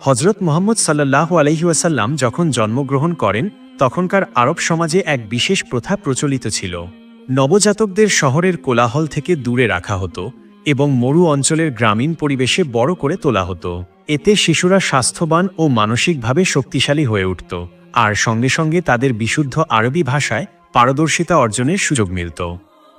হজরত মোহাম্মদ সাল্লাহ আলহিউসাল্লাম যখন জন্মগ্রহণ করেন, তখনকার আরব সমাজে এক বিশেষ প্রথা প্রচলিত ছিল। নবজাতকদের শহরের কোলাহল থেকে দূরে রাখা হতো এবং মরু অঞ্চলের গ্রামীণ পরিবেশে বড় করে তোলা হতো। এতে শিশুরা স্বাস্থ্যবান ও মানসিকভাবে শক্তিশালী হয়ে উঠত। আর সঙ্গে সঙ্গে তাদের বিশুদ্ধ আরবি ভাষায় পারদর্শিতা অর্জনের সুযোগ মিলত।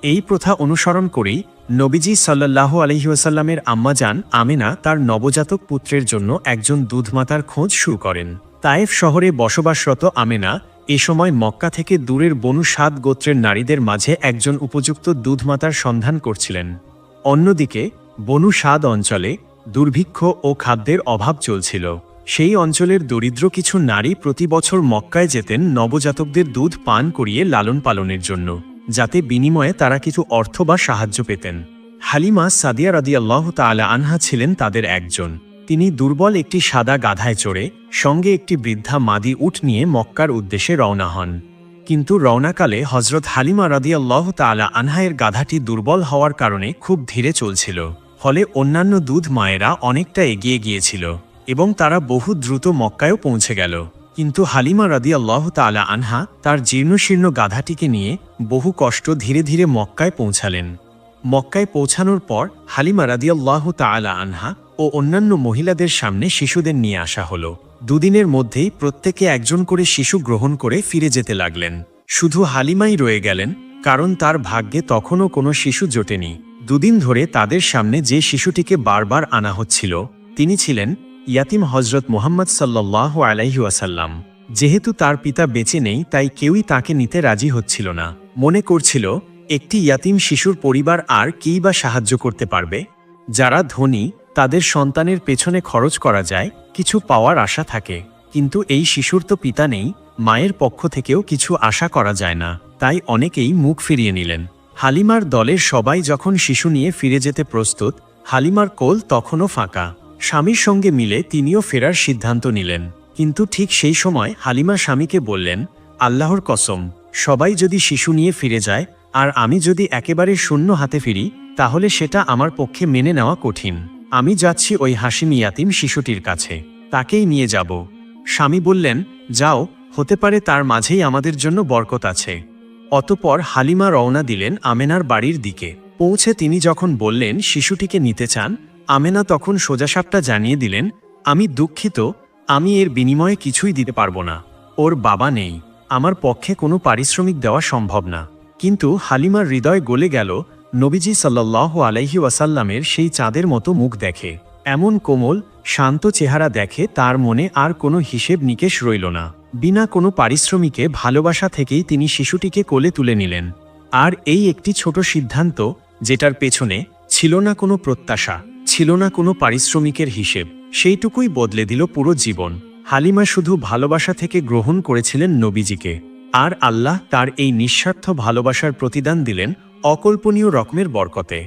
এই প্রথা অনুসরণ করেই নবীজি সাল্লাহ আলহিউসাল্লামের আম্মাজান আমেনা তার নবজাতক পুত্রের জন্য একজন দুধমাতার খোঁজ শুরু করেন। তায়েফ শহরে বসবাসরত আমেনা এ সময় মক্কা থেকে দূরের বনু সাদ গোত্রের নারীদের মাঝে একজন উপযুক্ত দুধমাতার সন্ধান করছিলেন। অন্যদিকে বনু সাদ অঞ্চলে দুর্ভিক্ষ ও খাদ্যের অভাব চলছিল। সেই অঞ্চলের দরিদ্র কিছু নারী প্রতি বছর মক্কায় যেতেন নবজাতকদের দুধ পান করিয়ে লালন পালনের জন্য। যাতে বিনিময়ে তারা কিছু অর্থ বা সাহায্য পেতেন। হালিমা সাদিয়া রাদিয়াল্লাহ তাআলা আনহা ছিলেন তাদের একজন। তিনি দুর্বল একটি সাদা গাধায় চড়ে, সঙ্গে একটি বৃদ্ধা মাদি উঠ নিয়ে মক্কার উদ্দেশ্যে রওনা হন। কিন্তু রওনাকালে হজরত হালিমা রাদিয়াল্লাহ তাআলা আনহায়ের গাধাটি দুর্বল হওয়ার কারণে খুব ধীরে চলছিল। ফলে অন্যান্য দুধ মায়েরা অনেকটা এগিয়ে গিয়েছিল এবং তারা বহু দ্রুত মক্কায়ও পৌঁছে গেল। কিন্তু হালিমা রাদিয়াল্লাহ তাআলা আনহা তার জীর্ণশীর্ণ গাধাটিকে নিয়ে বহু কষ্ট ধীরে ধীরে মক্কায় পৌঁছালেন। মক্কায় পৌঁছানোর পর হালিমা রাদিয়াল্লাহ তাআলা আনহা ও অন্যান্য মহিলাদের সামনে শিশুদের নিয়ে আসা হলো। দুদিনের মধ্যেই প্রত্যেকে একজন করে শিশু গ্রহণ করে ফিরে যেতে লাগলেন। শুধু হালিমাই রয়ে গেলেন, কারণ তার ভাগ্যে তখনও কোনো শিশু জোটেনি। দুদিন ধরে তাদের সামনে যে শিশুটিকে বারবার আনা হচ্ছিল, তিনি ছিলেন ইয়াতিম হজরত মোহাম্মদ সাল্লাহ আলাইহুয়াসাল্লাম যেহেতু তার পিতা বেঁচে নেই, তাই কেউই তাকে নিতে রাজি হচ্ছিল না। মনে করছিল, একটি ইয়াতিম শিশুর পরিবার আর কেই বা সাহায্য করতে পারবে? যারা ধনী, তাদের সন্তানের পেছনে খরচ করা যায়, কিছু পাওয়ার আশা থাকে। কিন্তু এই শিশুর তো পিতা নেই, মায়ের পক্ষ থেকেও কিছু আশা করা যায় না। তাই অনেকেই মুখ ফিরিয়ে নিলেন। হালিমার দলের সবাই যখন শিশু নিয়ে ফিরে যেতে প্রস্তুত, হালিমার কোল তখনও ফাঁকা। স্বামীর সঙ্গে মিলে তিনিও ফেরার সিদ্ধান্ত নিলেন। কিন্তু ঠিক সেই সময় হালিমা স্বামীকে বললেন, আল্লাহর কসম, সবাই যদি শিশু নিয়ে ফিরে যায়, আর আমি যদি একেবারে শূন্য হাতে ফিরি, তাহলে সেটা আমার পক্ষে মেনে নেওয়া কঠিন। আমি যাচ্ছি ওই হাসিমি ইয়াতিম শিশুটির কাছে, তাকেই নিয়ে যাব। স্বামী বললেন, যাও, হতে পারে তার মাঝেই আমাদের জন্য বরকত আছে। অতপর হালিমা রওনা দিলেন আমেনার বাড়ির দিকে। পৌঁছে তিনি যখন বললেন, শিশুটিকে নিতে চান আমেনা তখন সোজাসাপটা জানিয়ে দিলেন, আমি দুঃখিত, আমি এর বিনিময়ে কিছুই দিতে পারব না। ওর বাবা নেই, আমার পক্ষে কোনো পারিশ্রমিক দেওয়া সম্ভব না। কিন্তু হালিমার হৃদয় গলে গেল, নবীজি সাল্লাহ আলাইহি ওয়াসাল্লামের সেই চাঁদের মতো মুখ দেখে। এমন কোমল, শান্ত চেহারা দেখে তার মনে আর কোনো হিসেব নিকেশ রইল না। বিনা কোনো পারিশ্রমিকে ভালোবাসা থেকেই তিনি শিশুটিকে কোলে তুলে নিলেন। আর এই একটি ছোট সিদ্ধান্ত, যেটার পেছনে ছিল না কোনো প্রত্যাশা ছিল না কোনো পারিশ্রমিকের হিসেব। সেইটুকুই বদলে দিল পুরো জীবন। হালিমা শুধু ভালোবাসা থেকে গ্রহণ করেছিলেন নবীজিকে। আর আল্লাহ তার এই নিঃস্বার্থ ভালোবাসার প্রতিদান দিলেন অকল্পনীয় রকমের বরকতে।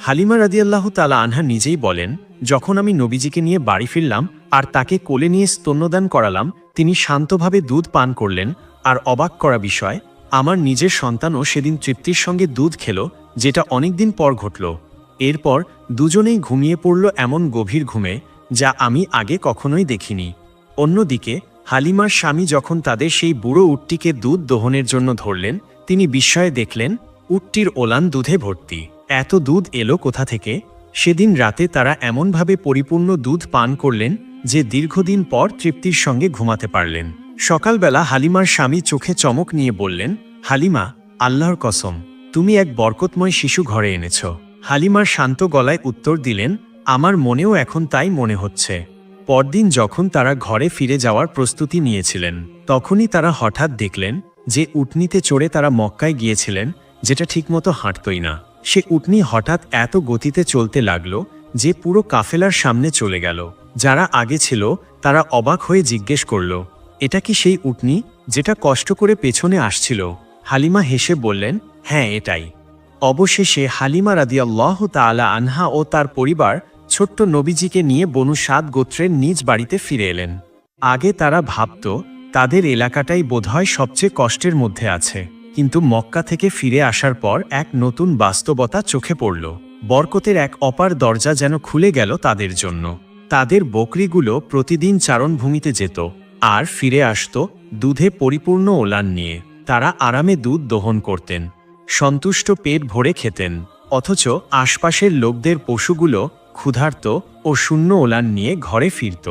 হালিমা রাদিয়াল্লাহ তালা আনহা নিজেই বলেন, যখন আমি নবীজিকে নিয়ে বাড়ি ফিরলাম আর তাকে কোলে নিয়ে স্তন্যদান করালাম, তিনি শান্তভাবে দুধ পান করলেন আর অবাক করা বিষয়, আমার নিজের সন্তানও সেদিন তৃপ্তির সঙ্গে দুধ খেল, যেটা অনেকদিন পর ঘটল। এরপর দুজনেই ঘুমিয়ে পড়ল এমন গভীর ঘুমে, যা আমি আগে কখনোই দেখিনি। অন্যদিকে, হালিমার স্বামী যখন তাদের সেই বুড়ো উটটিকে দুধ দোহনের জন্য ধরলেন, তিনি বিস্ময়ে দেখলেন, উটটির ওলান দুধে ভর্তি। এত দুধ এলো কোথা থেকে? সেদিন রাতে তারা এমনভাবে পরিপূর্ণ দুধ পান করলেন, যে দীর্ঘদিন পর তৃপ্তির সঙ্গে ঘুমাতে পারলেন। সকালবেলা হালিমার স্বামী চোখে চমক নিয়ে বললেন, হালিমা, আল্লাহর কসম, তুমি এক বরকতময় শিশু ঘরে এনেছ। হালিমার শান্ত গলায় উত্তর দিলেন, আমার মনেও এখন তাই মনে হচ্ছে। পরদিন যখন তারা ঘরে ফিরে যাওয়ার প্রস্তুতি নিয়েছিলেন, তখনই তারা হঠাৎ দেখলেন যে উটনিতে চড়ে তারা মক্কায় গিয়েছিলেন, যেটা ঠিকমতো হাঁটতই না। সে উটনি হঠাৎ এত গতিতে চলতে লাগল যে পুরো কাফেলার সামনে চলে গেল। যারা আগে ছিল, তারা অবাক হয়ে জিজ্ঞেস করল, এটা কি সেই উটনি, যেটা কষ্ট করে পেছনে আসছিল? হালিমা হেসে বললেন হ্যাঁ এটাই। অবশেষে হালিমা রাদিয়াল্লাহ তাআলা আনহা ও তার পরিবার ছোট্ট নবীজিকে নিয়ে বনু সাত গোত্রের নিজ বাড়িতে ফিরে এলেন। আগে তারা ভাবত, তাদের এলাকাটাই বোধহয় সবচেয়ে কষ্টের মধ্যে আছে। কিন্তু মক্কা থেকে ফিরে আসার পর এক নতুন বাস্তবতা চোখে পড়ল। বরকতের এক অপার দরজা যেন খুলে গেল তাদের জন্য। তাদের বকরিগুলো প্রতিদিন চারণভূমিতে যেত, আর ফিরে আসত দুধে পরিপূর্ণ ওলান নিয়ে। তারা আরামে দুধ দহন করতেন। সন্তুষ্ট পেট ভরে খেতেন, অথচ আশপাশের লোকদের পশুগুলো ক্ষুধার্ত ও শূন্য ওলান নিয়ে ঘরে ফিরত।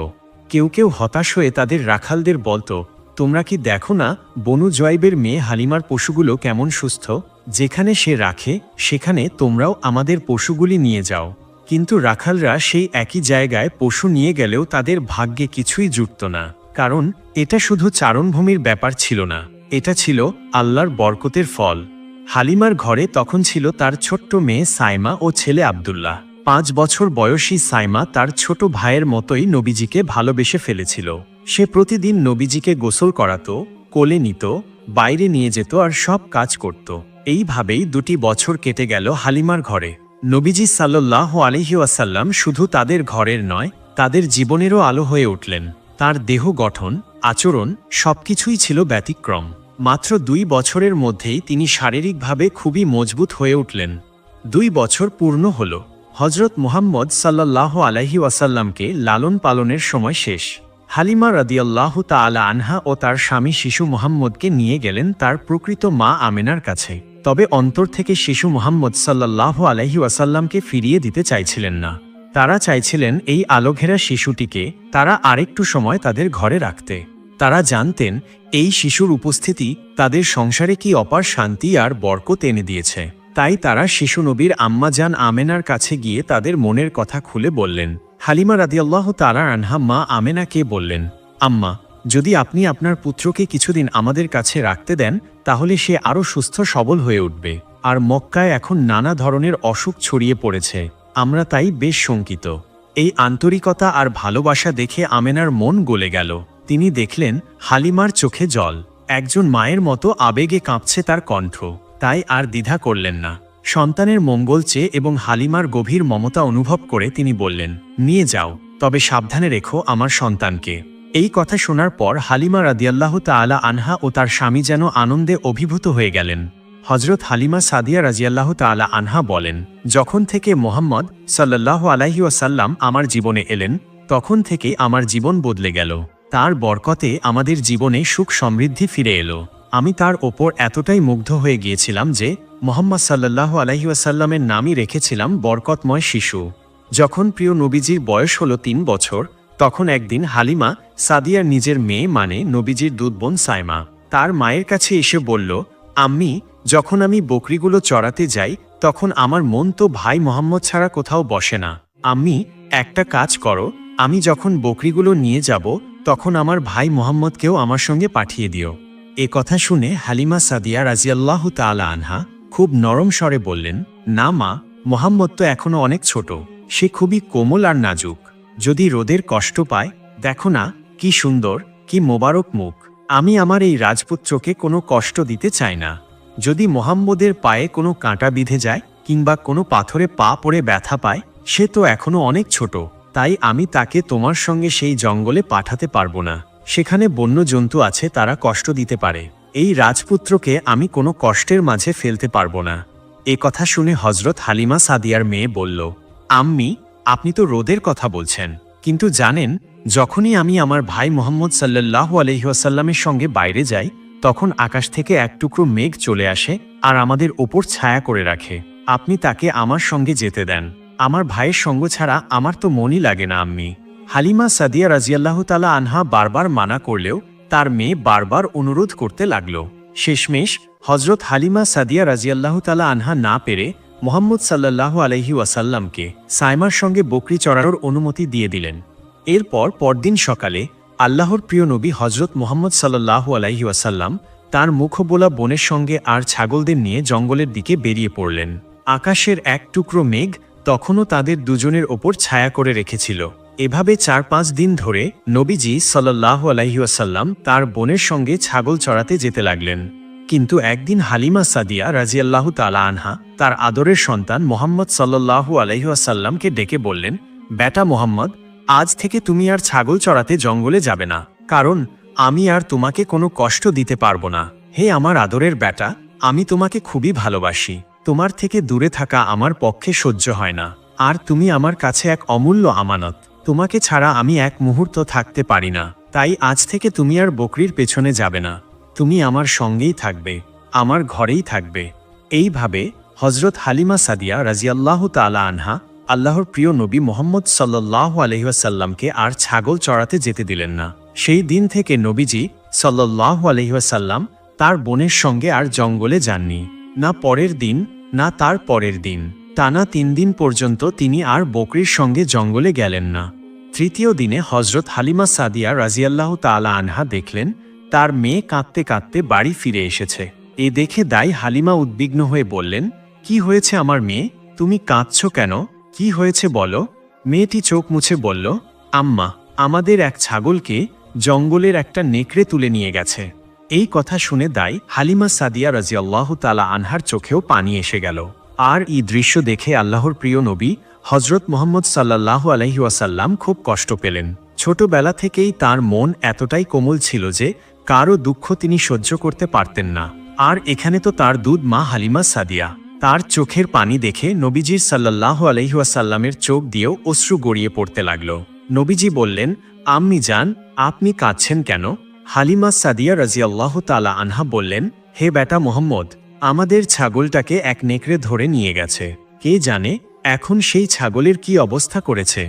কেউ কেউ হতাশ হয়ে তাদের রাখালদের বলতো, তোমরা কি দেখো না, বনু জয়েবের মেয়ে হালিমার পশুগুলো কেমন সুস্থ? যেখানে সে রাখে, সেখানে তোমরাও আমাদের পশুগুলি নিয়ে যাও। কিন্তু রাখালরা সেই একই জায়গায় পশু নিয়ে গেলেও তাদের ভাগ্যে কিছুই জুটত না, কারণ এটা শুধু চারণভূমির ব্যাপার ছিল না, এটা ছিল আল্লাহর বরকতের ফল। হালিমার ঘরে তখন ছিল তার ছোট্ট মেয়ে সাইমা ও ছেলে আবদুল্লাহ। পাঁচ বছর বয়সী সাইমা তার ছোট ভাইয়ের মতোই নবীজিকে ভালোবেসে ফেলেছিল। সে প্রতিদিন নবীজিকে গোসল করাতো, কোলে নিত, বাইরে নিয়ে যেত আর সব কাজ করত। এইভাবেই দুটি বছর কেটে গেল হালিমার ঘরে। নবীজি সাল্লাহ আলহি ওয়াসাল্লাম শুধু তাদের ঘরের নয়, তাদের জীবনেরও আলো হয়ে উঠলেন। তার দেহ গঠন, আচরণ সবকিছুই ছিল ব্যতিক্রম। মাত্র দুই বছরের মধ্যেই তিনি শারীরিকভাবে খুবই মজবুত হয়ে উঠলেন। দুই বছর পূর্ণ হল। হজরত মুহাম্মদ সাল্লাহ আলাহি ওয়াসাল্লামকে লালন পালনের সময় শেষ। হালিমা রাদিয়াল্লাহ তাআলা আনহা ও তার স্বামী শিশু মুহাম্মদকে নিয়ে গেলেন তার প্রকৃত মা আমেনার কাছে। তবে অন্তর থেকে শিশু মুহাম্মদ সাল্লাহ আলাহি ওয়াসাল্লামকে ফিরিয়ে দিতে চাইছিলেন না। তারা চাইছিলেন এই আলোঘেরা শিশুটিকে তারা আরেকটু সময় তাদের ঘরে রাখতে। তারা জানতেন এই শিশুর উপস্থিতি তাদের সংসারে কি অপার শান্তি আর বরকত এনে দিয়েছে? তাই তারা শিশু নবীর আম্মাজান আমেনার কাছে গিয়ে তাদের মনের কথা খুলে বললেন। হালিমা রাদিয়াল্লাহ তারা আনহা, মা আমেনাকে বললেন, আম্মা, যদি আপনি আপনার পুত্রকে কিছুদিন আমাদের কাছে রাখতে দেন, তাহলে সে আরও সুস্থ সবল হয়ে উঠবে। আর মক্কায় এখন নানা ধরনের অসুখ ছড়িয়ে পড়েছে। আমরা তাই বেশ শঙ্কিত। এই আন্তরিকতা আর ভালোবাসা দেখে আমেনার মন গলে গেল। তিনি দেখলেন, হালিমার চোখে জল। একজন মায়ের মতো আবেগে কাঁপছে তার কণ্ঠ। তাই আর দ্বিধা করলেন না। সন্তানের মঙ্গল চেয়ে এবং হালিমার গভীর মমতা অনুভব করে তিনি বললেন, নিয়ে যাও, তবে সাবধানে রেখো আমার সন্তানকে। এই কথা শোনার পর হালিমা রাদিয়াল্লাহ তাআলা আনহা ও তার স্বামী যেন আনন্দে অভিভূত হয়ে গেলেন। হজরত হালিমা সাদিয়া রাজিয়াল্লাহ তাআলা আনহা বলেন, যখন থেকে মোহাম্মদ সাল্লাহ আলাহি ওয়াসাল্লাম আমার জীবনে এলেন, তখন থেকে আমার জীবন বদলে গেল। তার বরকতে আমাদের জীবনে সুখ সমৃদ্ধি ফিরে এলো। আমি তার ওপর এতটাই মুগ্ধ হয়ে গিয়েছিলাম যে, মোহাম্মদ সাল্লাহ আলহিউসাল্লামের নামই রেখেছিলাম বরকতময় শিশু। যখন প্রিয় নবীজির বয়স হলো তিন বছর, তখন একদিন হালিমা সাদিয়ার নিজের মেয়ে মানে নবীজির দুধবোন সাইমা, তার মায়ের কাছে এসে বলল, আম্মি, যখন আমি বকরিগুলো চড়াতে যাই, তখন আমার মন তো ভাই মোহাম্মদ ছাড়া কোথাও বসে না। আম্মি, একটা কাজ করো, আমি যখন বকরিগুলো নিয়ে যাব তখন আমার ভাই মোহাম্মদকেও আমার সঙ্গে পাঠিয়ে দিও। এ কথা শুনে হালিমা সাদিয়া রাজিয়াল্লাহ তালা আনহা খুব নরম স্বরে বললেন, না মা, মোহাম্মদ তো এখনও অনেক ছোট। সে খুবই কোমল আর নাজুক। যদি রোদের কষ্ট পায়, দেখো না, কি সুন্দর, কি মোবারক মুখ। আমি আমার এই রাজপুত্রকে কোনো কষ্ট দিতে চাই না। যদি মোহাম্মদের পায়ে কোনো কাঁটা বিঁধে যায় কিংবা কোনো পাথরে পা পড়ে ব্যথা পায়, সে তো এখনও অনেক ছোট। তাই আমি তাকে তোমার সঙ্গে সেই জঙ্গলে পাঠাতে পারব না। সেখানে বন্য জন্তু আছে, তারা কষ্ট দিতে পারে। এই রাজপুত্রকে আমি কোনো কষ্টের মাঝে ফেলতে পারব না। এ কথা শুনে হজরত হালিমা সাদিয়ার মেয়ে বলল, আম্মি, আপনি তো রোদের কথা বলছেন। কিন্তু জানেন, যখনই আমি আমার ভাই মোহাম্মদ সাল্লাহ আলহিহাসাল্লামের সঙ্গে বাইরে যাই, তখন আকাশ থেকে এক টুকরো মেঘ চলে আসে আর আমাদের ওপর ছায়া করে রাখে। আপনি তাকে আমার সঙ্গে যেতে দেন। আমার ভাইয়ের সঙ্গ ছাড়া আমার তো মনই লাগে না, আম্মি। হালিমা সাদিয়া রাজিয়াল্লাহ তালা আনহা বারবার মানা করলেও তার মেয়ে বারবার অনুরোধ করতে লাগল। শেষমেশ হজরত হালিমা সাদিয়া রাজিয়াল্লাহ তালা আনহা না পেরে মোহাম্মদ সাল্লাহ আলহি ওয়াসাল্লামকে সাইমার সঙ্গে বকরি চড়ানোর অনুমতি দিয়ে দিলেন। এরপর পরদিন সকালে আল্লাহর প্রিয় নবী হজরত মোহাম্মদ সাল্লাহ আলাইহি ওয়াসাল্লাম তার মুখবোলা বোনের সঙ্গে আর ছাগলদের নিয়ে জঙ্গলের দিকে বেরিয়ে পড়লেন। আকাশের এক টুকরো মেঘ তখনও তাদের দুজনের ওপর ছায়া করে রেখেছিল। এভাবে চার পাঁচ দিন ধরে নবীজি সাল্লাহ আলাইহাসাল্লাম তার বোনের সঙ্গে ছাগল চড়াতে যেতে লাগলেন। কিন্তু একদিন হালিমা সাদিয়া রাজিয়াল্লাহ তালা আনহা তার আদরের সন্তান মোহাম্মদ সাল্লাহ আলাইহাসাল্লামকে ডেকে বললেন, বেটা মোহাম্মদ, আজ থেকে তুমি আর ছাগল চড়াতে জঙ্গলে যাবে না, কারণ আমি আর তোমাকে কোনো কষ্ট দিতে পারব না। হে আমার আদরের বেটা, আমি তোমাকে খুবই ভালোবাসি। তোমার থেকে দূরে থাকা আমার পক্ষে সহ্য হয় না। আর তুমি আমার কাছে এক অমূল্য আমানত। তোমাকে ছাড়া আমি এক মুহূর্ত থাকতে পারি না। তাই আজ থেকে তুমি আর বকরির পেছনে যাবে না। তুমি আমার সঙ্গেই থাকবে। আমার ঘরেই থাকবে। এইভাবে হজরত হালিমা সাদিয়া রাজিয়াল্লাহ তালা আনহা আল্লাহর প্রিয় নবী মোহাম্মদ সাল্লাহ আলহিহাসাল্লামকে আর ছাগল চড়াতে যেতে দিলেন না। সেই দিন থেকে নবীজি সাল্লাহ আলহিহাসাল্লাম তার বোনের সঙ্গে আর জঙ্গলে যাননি। না পরের দিন না তার পরের দিন। টানা তিন দিন পর্যন্ত তিনি আর বকরির সঙ্গে জঙ্গলে গেলেন না। তৃতীয় দিনে হজরত হালিমা সাদিয়া রাজিয়াল্লাহ তালা আনহা দেখলেন, তার মেয়ে কাঁদতে কাঁদতে বাড়ি ফিরে এসেছে। এ দেখে দাই হালিমা উদ্বিগ্ন হয়ে বললেন, কি হয়েছে আমার মেয়ে? তুমি কাঁদছ কেন? কি হয়েছে বলো? মেয়েটি চোখ মুছে বলল, আম্মা, আমাদের এক ছাগলকে জঙ্গলের একটা নেকড়ে তুলে নিয়ে গেছে। এই কথা শুনে দাই হালিমা সাদিয়া রাজিয়াল্লাহ তালা আনহার চোখেও পানি এসে গেল। আর এই দৃশ্য দেখে আল্লাহর প্রিয় নবী হজরত মোহাম্মদ সাল্লাহ আলহি ওয়াসাল্লাম খুব কষ্ট পেলেন। ছোটবেলা থেকেই তার মন এতটাই কোমল ছিল যে কারও দুঃখ তিনি সহ্য করতে পারতেন না। আর এখানে তো তার দুধ মা হালিমা সাদিয়া। তার চোখের পানি দেখে নবীজির সাল্লাহ আলহিহাসাল্লামের চোখ দিয়েও অশ্রু গড়িয়ে পড়তে লাগল। নবীজি বললেন, আম্মি যান আপনি কাঁদছেন কেন? হালিমা সাদিয়া রাজিয়াল্লাহ তালা আনহা বললেন, হে বেটা মোহাম্মদ, আমাদের ছাগলটাকে এক নেকড়ে ধরে নিয়ে গেছে। কে জানে এখন সেই ছাগলের কি অবস্থা করেছে?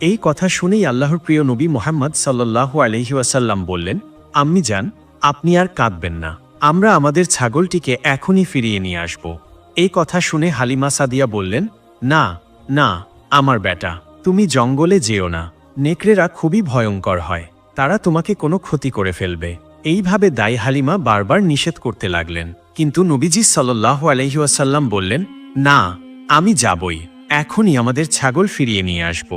এই কথা শুনেই আল্লাহর প্রিয় নবী মোহাম্মদ সাল্লাহ আলহিউসাল্লাম বললেন, আম্মি যান আপনি আর কাঁদবেন না। আমরা আমাদের ছাগলটিকে এখনই ফিরিয়ে নিয়ে আসব। এই কথা শুনে হালিমা সাদিয়া বললেন, না না, আমার বেটা, তুমি জঙ্গলে যেও না। নেকড়েরা খুবই ভয়ঙ্কর হয়। তারা তোমাকে কোনো ক্ষতি করে ফেলবে। এইভাবে দাই হালিমা বারবার নিষেধ করতে লাগলেন। কিন্তু নবীজি সাল্লাহ আলহিউসাল্লাম বললেন, না, আমি যাবই। এখনই আমাদের ছাগল ফিরিয়ে নিয়ে আসব।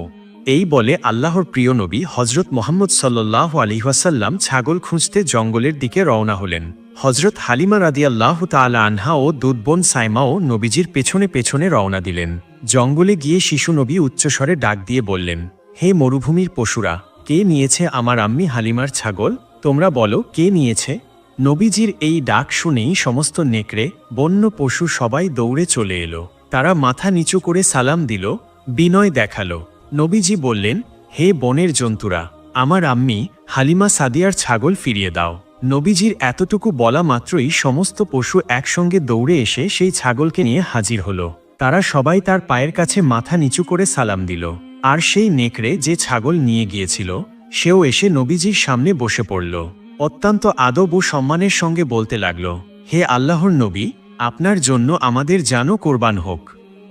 এই বলে আল্লাহর প্রিয় নবী হজরত মোহাম্মদ সাল্লাহ আলিহাসাল্লাম ছাগল খুঁজতে জঙ্গলের দিকে রওনা হলেন। হজরত হালিমা রাদিয়াল্লাহ তালা আনহা ও দুধবন সাইমাও নবীজির পেছনে পেছনে রওনা দিলেন। জঙ্গলে গিয়ে শিশু নবী উচ্চস্বরে ডাক দিয়ে বললেন, হে মরুভূমির পশুরা কে নিয়েছে আমার আম্মি হালিমার ছাগল? তোমরা বলো, কে নিয়েছে? নবীজির এই ডাক শুনেই সমস্ত নেকড়ে, বন্য পশু সবাই দৌড়ে চলে এলো। তারা মাথা নিচু করে সালাম দিল, বিনয় দেখাল। নবীজি বললেন, হে বনের জন্তুরা, আমার আম্মি হালিমা সাদিয়ার ছাগল ফিরিয়ে দাও। নবীজির এতটুকু বলা মাত্রই সমস্ত পশু একসঙ্গে দৌড়ে এসে সেই ছাগলকে নিয়ে হাজির হলো। তারা সবাই তার পায়ের কাছে মাথা নিচু করে সালাম দিল। আর সেই নেকড়ে যে ছাগল নিয়ে গিয়েছিল, সেও এসে নবীজির সামনে বসে পড়ল। অত্যন্ত আদব ও সম্মানের সঙ্গে বলতে লাগল, হে আল্লাহর নবী, আপনার জন্য আমাদের জানও কোরবান হোক।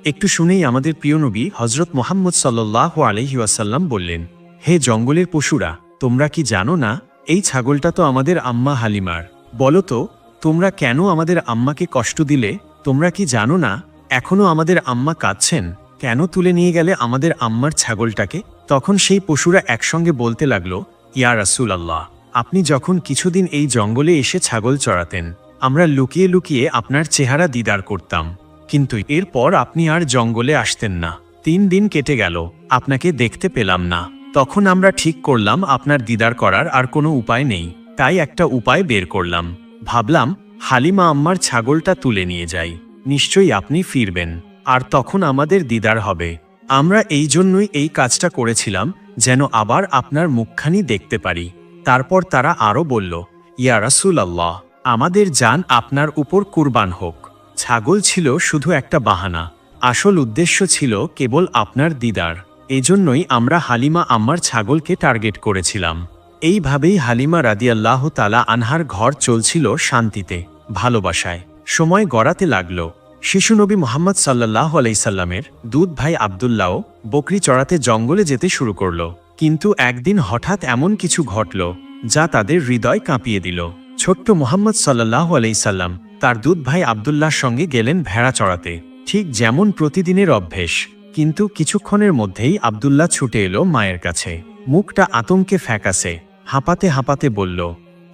একটু শুনেই আমাদের প্রিয় নবী হজরত মোহাম্মদ সাল্লাহ আলহিউসাল্লাম বললেন, হে জঙ্গলের পশুরা, তোমরা কি জানো না, এই ছাগলটা তো আমাদের আম্মা হালিমার। বলো তো, তোমরা কেন আমাদের আম্মাকে কষ্ট দিলে? তোমরা কি জানো না এখনও আমাদের আম্মা কাঁদছেন? কেন তুলে নিয়ে গেলে আমাদের আম্মার ছাগলটাকে? তখন সেই পশুরা একসঙ্গে বলতে লাগল, ইয়া রাসুল আল্লাহ আপনি যখন কিছুদিন এই জঙ্গলে এসে ছাগল চড়াতেন, আমরা লুকিয়ে লুকিয়ে আপনার চেহারা দিদার করতাম। কিন্তু এরপর আপনি আর জঙ্গলে আসতেন না। তিন দিন কেটে গেল, আপনাকে দেখতে পেলাম না। তখন আমরা ঠিক করলাম আপনার দিদার করার আর কোনো উপায় নেই। তাই একটা উপায় বের করলাম। ভাবলাম, হালিমা আম্মার ছাগলটা তুলে নিয়ে যাই। নিশ্চয়ই আপনি ফিরবেন। আর তখন আমাদের দিদার হবে। আমরা এই জন্যই এই কাজটা করেছিলাম, যেন আবার আপনার মুখখানি দেখতে পারি। তারপর তারা আরও বলল, ইয়া রাসুল আল্লাহ আমাদের যান আপনার উপর কুরবান হোক। ছাগল ছিল শুধু একটা বাহানা। আসল উদ্দেশ্য ছিল কেবল আপনার দিদার। এজন্যই আমরা হালিমা আম্মার ছাগলকে টার্গেট করেছিলাম। এইভাবেই হালিমা রাদিয়াল্লাহ তালা আনহার ঘর চলছিল শান্তিতে, ভালোবাসায়। সময় গড়াতে লাগল। শিশু নবী মোহাম্মদ সাল্লাহ আলাইসাল্লামের দুধ ভাই আবদুল্লাও বকরি চড়াতে জঙ্গলে যেতে শুরু করল। কিন্তু একদিন হঠাৎ এমন কিছু ঘটল যা তাদের হৃদয় কাঁপিয়ে দিল। ছোট্ট মোহাম্মদ সাল্লাহ আলাইসাল্লাম তার দুধ ভাই আবদুল্লাহর সঙ্গে গেলেন ভেড়া চড়াতে। ঠিক যেমন প্রতিদিনের অভ্যেস, কিন্তু কিছুক্ষণের মধ্যেই আবদুল্লাহ ছুটে এলো মায়ের কাছে। মুখটা আতঙ্কে ফ্যাকাসে, হাঁপাতে হাঁপাতে বলল,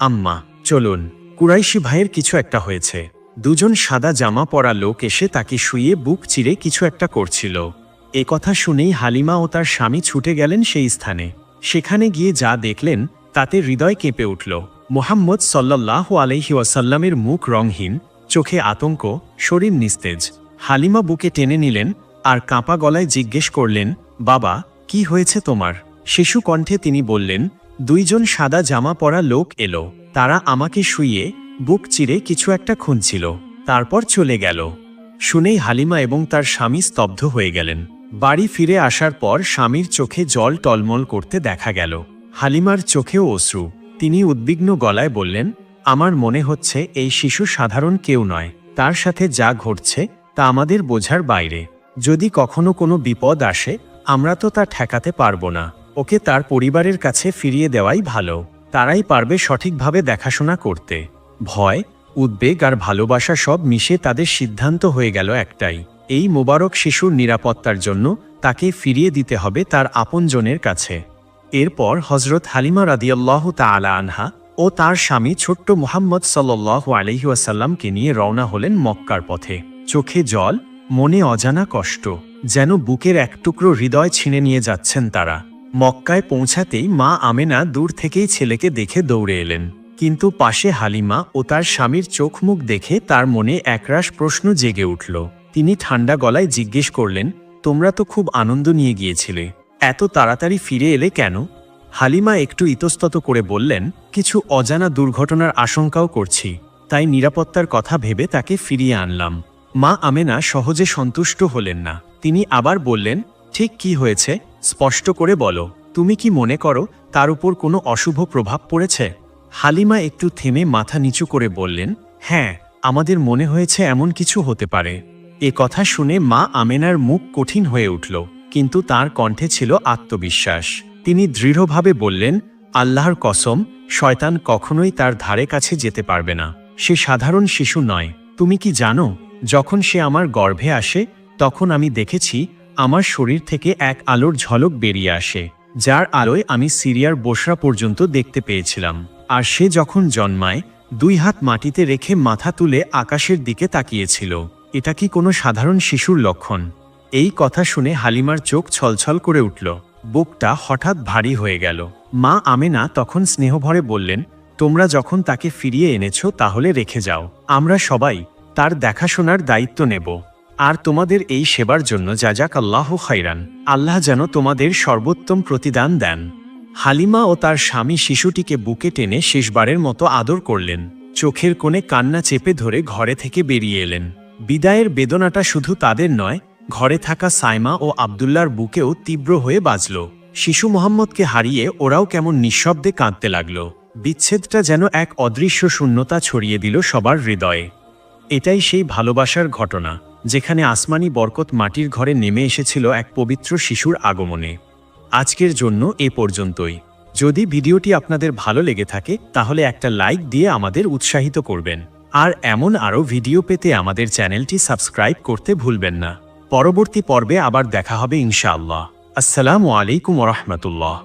আম্মা, চলুন। কুরাইশি ভাইয়ের কিছু একটা হয়েছে। দুজন সাদা জামা পরা লোক এসে তাকে শুয়ে বুক চিরে কিছু একটা করছিল। এ কথা শুনেই হালিমা ও তার স্বামী ছুটে গেলেন সেই স্থানে। সেখানে গিয়ে যা দেখলেন, তাতে হৃদয় কেঁপে উঠল। মোহাম্মদ সাল্লাহ আলহি ওয়াসাল্লামের মুখ রংহীন চোখে আতঙ্ক, শরীর নিস্তেজ। হালিমা বুকে টেনে নিলেন আর কাঁপা গলায় জিজ্ঞেস করলেন, বাবা, কি হয়েছে তোমার? শিশু কণ্ঠে তিনি বললেন, দুইজন সাদা জামা পরা লোক এলো। তারা আমাকে শুইয়ে বুক চিরে কিছু একটা খুঁজছিল তারপর চলে গেল। শুনেই হালিমা এবং তার স্বামী স্তব্ধ হয়ে গেলেন। বাড়ি ফিরে আসার পর স্বামীর চোখে জল টলমল করতে দেখা গেল। হালিমার চোখেও অশ্রু। তিনি উদ্বিগ্ন গলায় বললেন, আমার মনে হচ্ছে এই শিশু সাধারণ কেউ নয়। তার সাথে যা ঘটছে, তা আমাদের বোঝার বাইরে। যদি কখনো কোনো বিপদ আসে, আমরা তো তা ঠেকাতে পারব না। ওকে তার পরিবারের কাছে ফিরিয়ে দেওয়াই ভালো। তারাই পারবে সঠিকভাবে দেখাশোনা করতে। ভয়, উদ্বেগ আর ভালোবাসা সব মিশে তাদের সিদ্ধান্ত হয়ে গেল একটাই। এই মোবারক শিশুর নিরাপত্তার জন্য তাকে ফিরিয়ে দিতে হবে তার আপনজনের কাছে। এরপর হজরত হালিমা রাদিয়াল্লাহ তালা আনহা ও তার স্বামী ছোট্ট মুহাম্মদ সাল্লাহ আলহিউসাল্লামকে নিয়ে রওনা হলেন মক্কার পথে। চোখে জল, মনে অজানা কষ্ট, যেন বুকের এক টুকরো হৃদয় ছিনে নিয়ে যাচ্ছেন তারা। মক্কায় পৌঁছাতেই মা আমেনা দূর থেকেই ছেলেকে দেখে দৌড়ে এলেন। কিন্তু পাশে হালিমা ও তার স্বামীর চোখ মুখ দেখে তার মনে একরাশ প্রশ্ন জেগে উঠল। তিনি ঠান্ডা গলায় জিজ্ঞেস করলেন, তোমরা তো খুব আনন্দ নিয়ে গিয়েছিলে। এত তাড়াতাড়ি ফিরে এলে কেন? হালিমা একটু ইতস্তত করে বললেন, কিছু অজানা দুর্ঘটনার আশঙ্কাও করছি। তাই নিরাপত্তার কথা ভেবে তাকে ফিরিয়ে আনলাম। মা আমেনা সহজে সন্তুষ্ট হলেন না। তিনি আবার বললেন, ঠিক কি হয়েছে? স্পষ্ট করে বলো। তুমি কি মনে করো, তার উপর কোনো অশুভ প্রভাব পড়েছে? হালিমা একটু থেমে মাথা নিচু করে বললেন হ্যাঁ আমাদের মনে হয়েছে এমন কিছু হতে পারে। এ কথা শুনে মা আমেনার মুখ কঠিন হয়ে উঠল, কিন্তু তার কণ্ঠে ছিল আত্মবিশ্বাস। তিনি দৃঢ়ভাবে বললেন, আল্লাহর কসম, শয়তান কখনোই তার ধারে কাছে যেতে পারবে না। সে সাধারণ শিশু নয়। তুমি কি জানো, যখন সে আমার গর্ভে আসে, তখন আমি দেখেছি আমার শরীর থেকে এক আলোর ঝলক বেরিয়ে আসে, যার আলোয় আমি সিরিয়ার বসরা পর্যন্ত দেখতে পেয়েছিলাম। আর সে যখন জন্মায়, দুই হাত মাটিতে রেখে মাথা তুলে আকাশের দিকে তাকিয়েছিল। এটা কি কোনো সাধারণ শিশুর লক্ষণ? এই কথা শুনে হালিমার চোখ ছলছল করে উঠল। বুকটা হঠাৎ ভারী হয়ে গেল। মা আমেনা তখন স্নেহভরে বললেন, তোমরা যখন তাকে ফিরিয়ে এনেছ তাহলে রেখে যাও। আমরা সবাই তার দেখাশোনার দায়িত্ব নেব। আর তোমাদের এই সেবার জন্য যাজাক আল্লাহ খাইরান আল্লাহ যেন তোমাদের সর্বোত্তম প্রতিদান দেন। হালিমা ও তার স্বামী শিশুটিকে বুকে টেনে শেষবারের মতো আদর করলেন। চোখের কোণে কান্না চেপে ধরে ঘরে থেকে বেরিয়ে এলেন। বিদায়ের বেদনাটা শুধু তাদের নয়, ঘরে থাকা সাইমা ও আবদুল্লার বুকেও তীব্র হয়ে বাজল। শিশু মোহাম্মদকে হারিয়ে ওরাও কেমন নিঃশব্দে কাঁদতে লাগল। বিচ্ছেদটা যেন এক অদৃশ্য শূন্যতা ছড়িয়ে দিল সবার হৃদয়ে। এটাই সেই ভালোবাসার ঘটনা, যেখানে আসমানি বরকত মাটির ঘরে নেমে এসেছিল এক পবিত্র শিশুর আগমনে। আজকের জন্য এ পর্যন্তই। যদি ভিডিওটি আপনাদের ভালো লেগে থাকে, তাহলে একটা লাইক দিয়ে আমাদের উৎসাহিত করবেন। আর এমন আরও ভিডিও পেতে আমাদের চ্যানেলটি সাবস্ক্রাইব করতে ভুলবেন না। পরবর্তী পর্বে আবার দেখা হবে ইনশাআল্লাহ। আসসালামু আলাইকুম রহমতুল্লাহ।